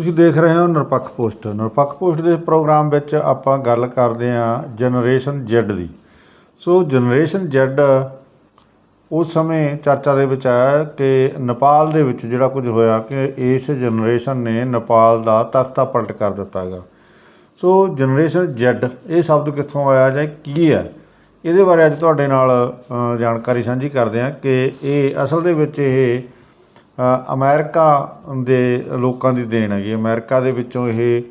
ਤੁਸੀਂ ਦੇਖ ਰਹੇ ਹੋ ਨਿਰਪੱਖ ਪੋਸਟ। ਨਿਰਪੱਖ ਪੋਸਟ ਦੇ ਪ੍ਰੋਗਰਾਮ ਵਿੱਚ ਆਪਾਂ ਗੱਲ ਕਰਦੇ ਹਾਂ ਜਨਰੇਸ਼ਨ Z ਦੀ। ਸੋ ਜਨਰੇਸ਼ਨ Z ਉਸ ਸਮੇਂ ਚਰਚਾ ਦੇ ਵਿੱਚ ਆਇਆ ਕਿ ਨੇਪਾਲ ਦੇ ਵਿੱਚ ਜਿਹੜਾ ਕੁਝ ਹੋਇਆ ਕਿ ਇਸ ਜਨਰੇਸ਼ਨ ਨੇ ਨੇਪਾਲ ਦਾ ਤਖਤਾ ਪਲਟ ਕਰ ਦਿੱਤਾ ਹੈਗਾ। ਸੋ ਜਨਰੇਸ਼ਨ Z ਇਹ ਸ਼ਬਦ ਕਿੱਥੋਂ ਆਇਆ ਜਾਂ ਕੀ ਹੈ? ਇਹਦੇ ਬਾਰੇ ਅੱਜ ਤੁਹਾਡੇ ਨਾਲ ਜਾਣਕਾਰੀ ਸਾਂਝੀ ਕਰਦੇ ਹਾਂ ਕਿ ਇਹ ਅਸਲ ਦੇ ਵਿੱਚ ਇਹ ਅਮੈਰੀਕਾ ਦੇ ਲੋਕਾਂ ਦੀ ਦੇਣ ਹੈਗੀ। ਅਮੈਰੀਕਾ ਦੇ ਵਿੱਚੋਂ ਇਹ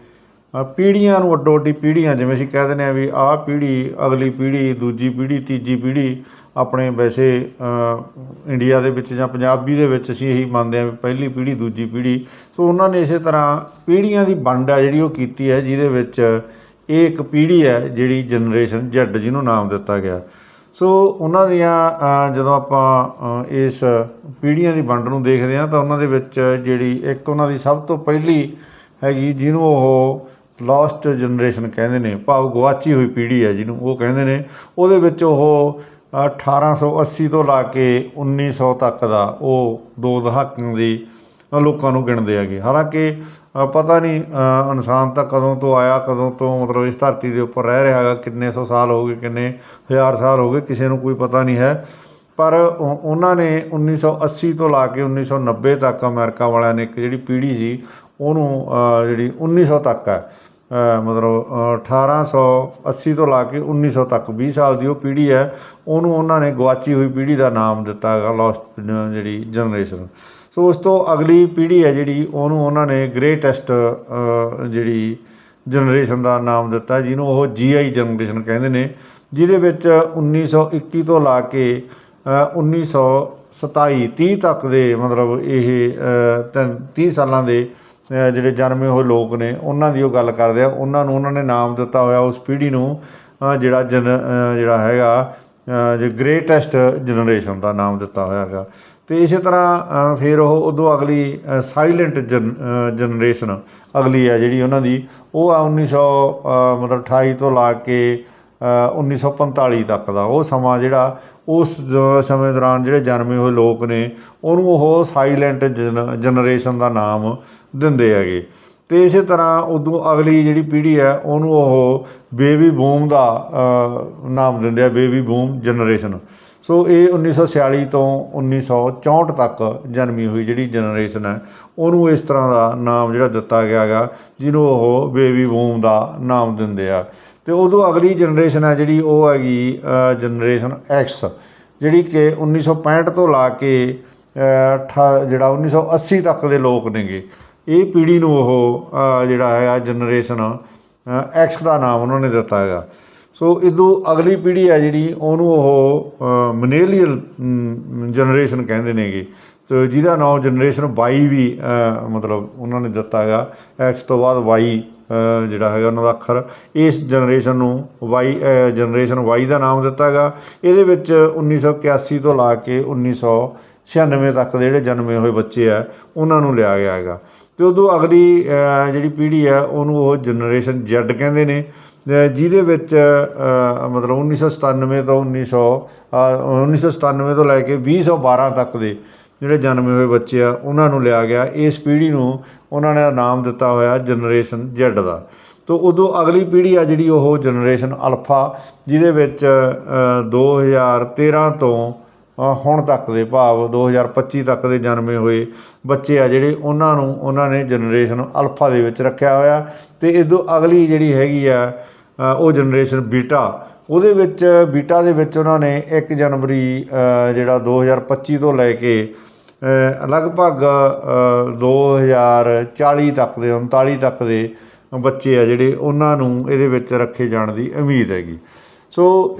ਪੀੜ੍ਹੀਆਂ ਨੂੰ ਅੱਡੋ ਅੱਡੀ ਪੀੜ੍ਹੀਆਂ, ਜਿਵੇਂ ਅਸੀਂ ਕਹਿ ਦਿੰਦੇ ਹਾਂ ਵੀ ਆਹ ਪੀੜ੍ਹੀ, ਅਗਲੀ ਪੀੜ੍ਹੀ, ਦੂਜੀ ਪੀੜ੍ਹੀ, ਤੀਜੀ ਪੀੜ੍ਹੀ ਆਪਣੇ ਵੈਸੇ ਇੰਡੀਆ ਦੇ ਵਿੱਚ ਜਾਂ ਪੰਜਾਬੀ ਦੇ ਵਿੱਚ ਅਸੀਂ ਇਹੀ ਮੰਨਦੇ ਹਾਂ ਵੀ ਪਹਿਲੀ ਪੀੜ੍ਹੀ, ਦੂਜੀ ਪੀੜ੍ਹੀ। ਸੋ ਉਹਨਾਂ ਨੇ ਇਸੇ ਤਰ੍ਹਾਂ ਪੀੜ੍ਹੀਆਂ ਦੀ ਵੰਡ ਆ ਜਿਹੜੀ ਉਹ ਕੀਤੀ ਹੈ, ਜਿਹਦੇ ਵਿੱਚ ਇਹ ਇੱਕ ਪੀੜ੍ਹੀ ਹੈ ਜਿਹੜੀ ਜਨਰੇਸ਼ਨ Z ਜਿਹਨੂੰ ਨਾਮ ਦਿੱਤਾ ਗਿਆ। ਸੋ ਉਹਨਾਂ ਦੀਆਂ ਜਦੋਂ ਆਪਾਂ ਇਸ ਪੀੜ੍ਹੀਆਂ ਦੀ ਵੰਡ ਨੂੰ ਦੇਖਦੇ ਹਾਂ ਤਾਂ ਉਹਨਾਂ ਦੇ ਵਿੱਚ ਜਿਹੜੀ ਇੱਕ ਉਹਨਾਂ ਦੀ ਸਭ ਤੋਂ ਪਹਿਲੀ ਹੈਗੀ ਜਿਹਨੂੰ ਉਹ ਲਾਸਟ ਜਨਰੇਸ਼ਨ ਕਹਿੰਦੇ ਨੇ ਭਾਵ ਗਵਾਚੀ ਹੋਈ ਪੀੜ੍ਹੀ ਹੈ ਜਿਹਨੂੰ ਉਹ ਕਹਿੰਦੇ ਨੇ। ਉਹਦੇ ਵਿੱਚ ਉਹ ਅ, 1880 ਤੋਂ ਲਾ ਕੇ 1900 ਤੱਕ ਦਾ ਉਹ ਦੋ ਦਹਾਕਿਆਂ ਦੀ ਲੋਕਾਂ ਨੂੰ ਗਿਣਦੇ ਹੈਗੇ। ਹਾਲਾਂਕਿ ਪਤਾ ਨਹੀਂ ਇਨਸਾਨ ਤਾਂ ਕਦੋਂ ਤੋਂ ਆਇਆ ਕਦੋਂ ਤੋਂ ਮਤਲਬ ਇਸ ਧਰਤੀ ਦੇ ਉੱਪਰ ਰਹਿ ਰਿਹਾ ਹੈਗਾ ਕਿੰਨੇ ਸੌ ਸਾਲ ਹੋ ਗਏ ਕਿੰਨੇ ਹਜ਼ਾਰ ਸਾਲ ਹੋ ਗਏ ਕਿਸੇ ਨੂੰ ਕੋਈ ਪਤਾ ਨਹੀਂ ਹੈ। ਪਰ ਉਹਨਾਂ ਨੇ 1980 ਤੋਂ ਲਾ ਕੇ 1990 ਤੱਕ ਅਮਰੀਕਾ ਵਾਲਿਆਂ ਨੇ ਇੱਕ ਜਿਹੜੀ ਪੀੜ੍ਹੀ ਸੀ ਉਹਨੂੰ ਅ, ਜਿਹੜੀ 1900 ਤੱਕ ਹੈ ਅ, ਮਤਲਬ ਅ, 1880 ਤੋਂ ਲਾ ਕੇ 1900 ਤੱਕ 20 ਸਾਲ ਦੀ ਉਹ ਪੀੜ੍ਹੀ ਹੈ ਉਹਨੂੰ ਉਹਨਾਂ ਨੇ ਗਵਾਚੀ ਹੋਈ ਪੀੜ੍ਹੀ ਦਾ ਨਾਮ ਦਿੱਤਾ ਹੈਗਾ ਲੋਸਟ ਜਿਹੜੀ ਜਨਰੇਸ਼ਨ ਸੋ ਉਸ ਤੋਂ ਅਗਲੀ ਪੀੜ੍ਹੀ ਹੈ ਜਿਹੜੀ ਉਹਨੂੰ ਉਹਨਾਂ ਨੇ ਗ੍ਰੇਟੈਸਟ ਜਿਹੜੀ ਜਨਰੇਸ਼ਨ ਦਾ ਨਾਮ ਦਿੱਤਾ ਜਿਹਨੂੰ ਉਹ ਜੀਆਈ ਜਨਰੇਸ਼ਨ ਕਹਿੰਦੇ ਨੇ ਜਿਹਦੇ ਵਿੱਚ 1921 ਤੋਂ ਲਾ ਕੇ ਅ, 1927 30 ਤੱਕ ਦੇ ਮਤਲਬ ਇਹ ਤਿੰਨ 30 ਸਾਲਾਂ ਦੇ ਜਿਹੜੇ ਜਨਮੇ ਹੋਏ ਲੋਕ ਨੇ ਉਹਨਾਂ ਦੀ ਉਹ ਗੱਲ ਕਰਦੇ ਆ। ਉਹਨਾਂ ਨੂੰ ਉਹਨਾਂ ਨੇ ਨਾਮ ਦਿੱਤਾ ਹੋਇਆ ਉਸ ਪੀੜ੍ਹੀ ਨੂੰ ਜਿਹੜਾ ਜਨ ਜਿਹੜਾ ਹੈਗਾ ਜੇ ਗ੍ਰੇਟੈਸਟ ਜਨਰੇਸ਼ਨ ਦਾ ਨਾਮ ਦਿੱਤਾ ਹੋਇਆ ਹੈਗਾ। ਅਤੇ ਇਸੇ ਤਰ੍ਹਾਂ ਫਿਰ ਉਹ ਉਦੋਂ ਅਗਲੀ ਸਾਈਲੈਂਟ ਜਨ ਜਨਰੇਸ਼ਨ ਅਗਲੀ ਹੈ ਜਿਹੜੀ ਉਹਨਾਂ ਦੀ ਉਹ ਆ ਉੱਨੀ ਸੌ ਮਤਲਬ 28 ਤੋਂ ਲਾ ਕੇ ਅ, 1945 ਤੱਕ ਦਾ ਉਹ ਸਮਾਂ ਜਿਹੜਾ ਉਸ ਜ- ਸਮੇਂ ਦੌਰਾਨ ਜਿਹੜੇ ਜਨਮੇ ਹੋਏ ਲੋਕ ਨੇ ਉਹਨੂੰ ਉਹ ਸਾਇਲੈਂਟ ਜਨਰੇਸ਼ਨ ਦਾ ਨਾਮ ਦਿੰਦੇ ਹੈਗੇ। ਤੇ ਇਸੇ ਤਰ੍ਹਾਂ ਉਦੋਂ ਅਗਲੀ ਜਿਹੜੀ ਪੀੜ੍ਹੀ ਹੈ ਉਹਨੂੰ ਉਹ ਬੇਬੀ ਬੂਮ ਦਾ ਨਾਮ ਦਿੰਦੇ ਆ ਬੇਬੀ ਬੂਮ ਜਨਰੇਸ਼ਨ ਸੋ ਇਹ 1946 ਤੋਂ 1964 ਤੱਕ ਜਨਮੀ ਹੋਈ ਜਿਹੜੀ ਜਨਰੇਸ਼ਨ ਹੈ, ਉਹਨੂੰ ਇਸ ਤਰ੍ਹਾਂ ਦਾ ਨਾਮ ਜਿਹੜਾ ਦਿੱਤਾ ਗਿਆ ਹੈਗਾ, ਜਿਹਨੂੰ ਉਹ ਬੇਬੀ ਬੂਮ ਦਾ ਨਾਮ ਦਿੰਦੇ ਆ। ਤੇ ਉਦੋਂ ਅਗਲੀ ਜਨਰੇਸ਼ਨ ਹੈ ਜਿਹੜੀ ਉਹ ਹੈਗੀ ਜਨਰੇਸ਼ਨ ਐਕਸ ਜਿਹੜੀ ਕਿ 1965 ਤੋਂ ਲਾ ਕੇ ਅਠਾ- ਜਿਹੜਾ 1980 ਤੱਕ ਦੇ ਲੋਕ ਨੇਗੇ। ਇਹ ਪੀੜ੍ਹੀ ਨੂੰ ਉਹ ਜਿਹੜਾ ਹੈਗਾ ਜਨਰੇਸ਼ਨ ਐਕਸ ਦਾ ਨਾਮ ਉਹਨਾਂ ਨੇ ਦਿੱਤਾ ਹੈਗਾ। ਸੋ ਇਦੋਂ ਅਗਲੀ ਪੀੜ੍ਹੀ ਹੈ ਜਿਹੜੀ, ਉਹਨੂੰ ਉਹ ਮਨੇਲੀਅਲ ਜਨਰੇਸ਼ਨ ਕਹਿੰਦੇ ਨੇਗੇ। ਤੇ ਜਿਹਦਾ ਨਾਮ ਜਨਰੇਸ਼ਨ ਵਾਈ ਵੀ ਮਤਲਬ ਉਹਨਾਂ ਨੇ ਦਿੱਤਾ ਹੈਗਾ। ਐਕਸ ਤੋਂ ਬਾਅਦ ਵਾਈ ਜਿਹੜਾ ਹੈਗਾ ਉਹਨਾਂ ਦਾ ਅੱਖਰ। ਇਸ ਜਨਰੇਸ਼ਨ ਨੂੰ ਵਾਈ ਜਨਰੇਸ਼ਨ ਵਾਈ ਦਾ ਨਾਮ ਦਿੱਤਾ ਹੈਗਾ। ਇਹਦੇ ਵਿੱਚ 1981 ਤੋਂ ਲਾ ਕੇ 1996 ਤੱਕ ਦੇ ਜਿਹੜੇ ਜਨਮੇ ਹੋਏ ਬੱਚੇ ਆ, ਉਹਨਾਂ ਨੂੰ ਲਿਆ ਗਿਆ ਹੈਗਾ। ਤੇ ਉਦੋਂ ਅਗਲੀ ਜਿਹੜੀ ਪੀੜ੍ਹੀ ਹੈ, ਉਹਨੂੰ ਉਹ ਜਨਰੇਸ਼ਨ Z ਕਹਿੰਦੇ ਨੇ। ਜਿਹਦੇ ਵਿੱਚ ਅ, ਮਤਲਬ 1997 ਤੋਂ 1900 ਅ, 1997 ਤੋਂ ਲੈ ਕੇ 2012 ਤੱਕ ਦੇ ਜਿਹੜੇ ਜਨਮੇ ਹੋਏ ਬੱਚੇ ਆ ਉਹਨਾਂ ਨੂੰ ਲਿਆ ਗਿਆ। ਇਸ ਪੀੜ੍ਹੀ ਨੂੰ ਉਹਨਾਂ ਨੇ ਨਾਮ ਦਿੱਤਾ ਹੋਇਆ ਜਨਰੇਸ਼ਨ Z ਦਾ। ਤੋ ਉਦੋਂ ਅਗਲੀ ਪੀੜ੍ਹੀ ਆ ਜਿਹੜੀ ਉਹ ਜਨਰੇਸ਼ਨ ਅਲਫਾ ਜਿਹਦੇ ਵਿੱਚ ਅ, 2013 ਤੋਂ ਹੁਣ ਤੱਕ ਦੇ ਭਾਵ 2025 ਤੱਕ ਦੇ ਜਨਮੇ ਹੋਏ ਬੱਚੇ ਆ ਜਿਹੜੇ ਉਹਨਾਂ ਨੂੰ ਉਹਨਾਂ ਨੇ ਜਨਰੇਸ਼ਨ ਅਲਫਾ ਦੇ ਵਿੱਚ ਰੱਖਿਆ ਹੋਇਆ। ਤੇ ਇਦੋਂ ਅਗਲੀ ਜਿਹੜੀ ਹੈਗੀ ਆ ਉਹ ਜਨਰੇਸ਼ਨ ਬੀਟਾ। ਉਹਦੇ ਵਿੱਚ ਬੀਟਾ ਦੇ ਵਿੱਚ ਉਹਨਾਂ ਨੇ 1 ਜਨਵਰੀ ਅ, ਜਿਹੜਾ 2025 ਤੋਂ ਲੈ ਕੇ ਅ, ਲਗਭਗ ਅ, 2040 ਤੱਕ ਦੇ 39 ਤੱਕ ਦੇ ਬੱਚੇ ਆ ਜਿਹੜੇ ਉਹਨਾਂ ਨੂੰ ਇਹਦੇ ਵਿੱਚ ਰੱਖੇ ਜਾਣ ਦੀ ਉਮੀਦ ਹੈਗੀ। ਸੋ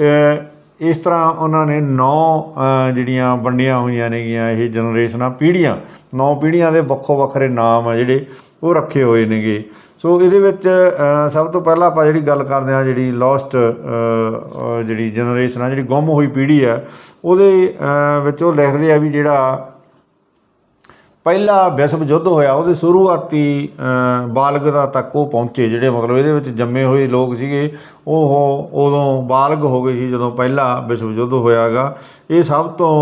ਇਸ ਤਰ੍ਹਾਂ ਉਹਨਾਂ ਨੇ ਨੌ ਜਿਹੜੀਆਂ ਵੰਡੀਆਂ ਹੋਈਆਂ ਨੇਗੀਆਂ, ਇਹ ਜਨਰੇਸ਼ਨਾਂ ਪੀੜ੍ਹੀਆਂ। ਨੌ ਪੀੜ੍ਹੀਆਂ ਦੇ ਵੱਖੋ ਵੱਖਰੇ ਨਾਮ ਆ ਜਿਹੜੇ ਉਹ ਰੱਖੇ ਹੋਏ ਨੇਗੇ। ਸੋ ਇਹਦੇ ਵਿੱਚ ਸਭ ਤੋਂ ਪਹਿਲਾਂ ਆਪਾਂ ਜਿਹੜੀ ਗੱਲ ਕਰਦੇ ਆ ਜਿਹੜੀ ਲਾਸਟ ਜਿਹੜੀ ਜਨਰੇਸ਼ਨ ਆ, ਜਿਹੜੀ ਗੁੰਮ ਹੋਈ ਪੀੜ੍ਹੀ ਆ, ਉਹਦੇ ਵਿੱਚ ਉਹ ਲਿਖਦੇ ਆ ਵੀ ਜਿਹੜਾ ਪਹਿਲਾ ਵਿਸ਼ਵ ਯੁੱਧ ਹੋਇਆ ਉਹਦੇ ਸ਼ੁਰੂਆਤੀ ਅ, ਬਾਲਗਤਾ ਤੱਕ ਉਹ ਪਹੁੰਚੇ ਜਿਹੜੇ ਮਤਲਬ ਇਹਦੇ ਵਿੱਚ ਜੰਮੇ ਹੋਏ ਲੋਕ ਸੀਗੇ ਉਹ ਉਦੋਂ ਬਾਲਗ ਹੋ ਗਏ ਸੀ ਜਦੋਂ ਪਹਿਲਾ ਵਿਸ਼ਵ ਯੁੱਧ ਹੋਇਆਗਾ। ਇਹ ਸਭ ਤੋਂ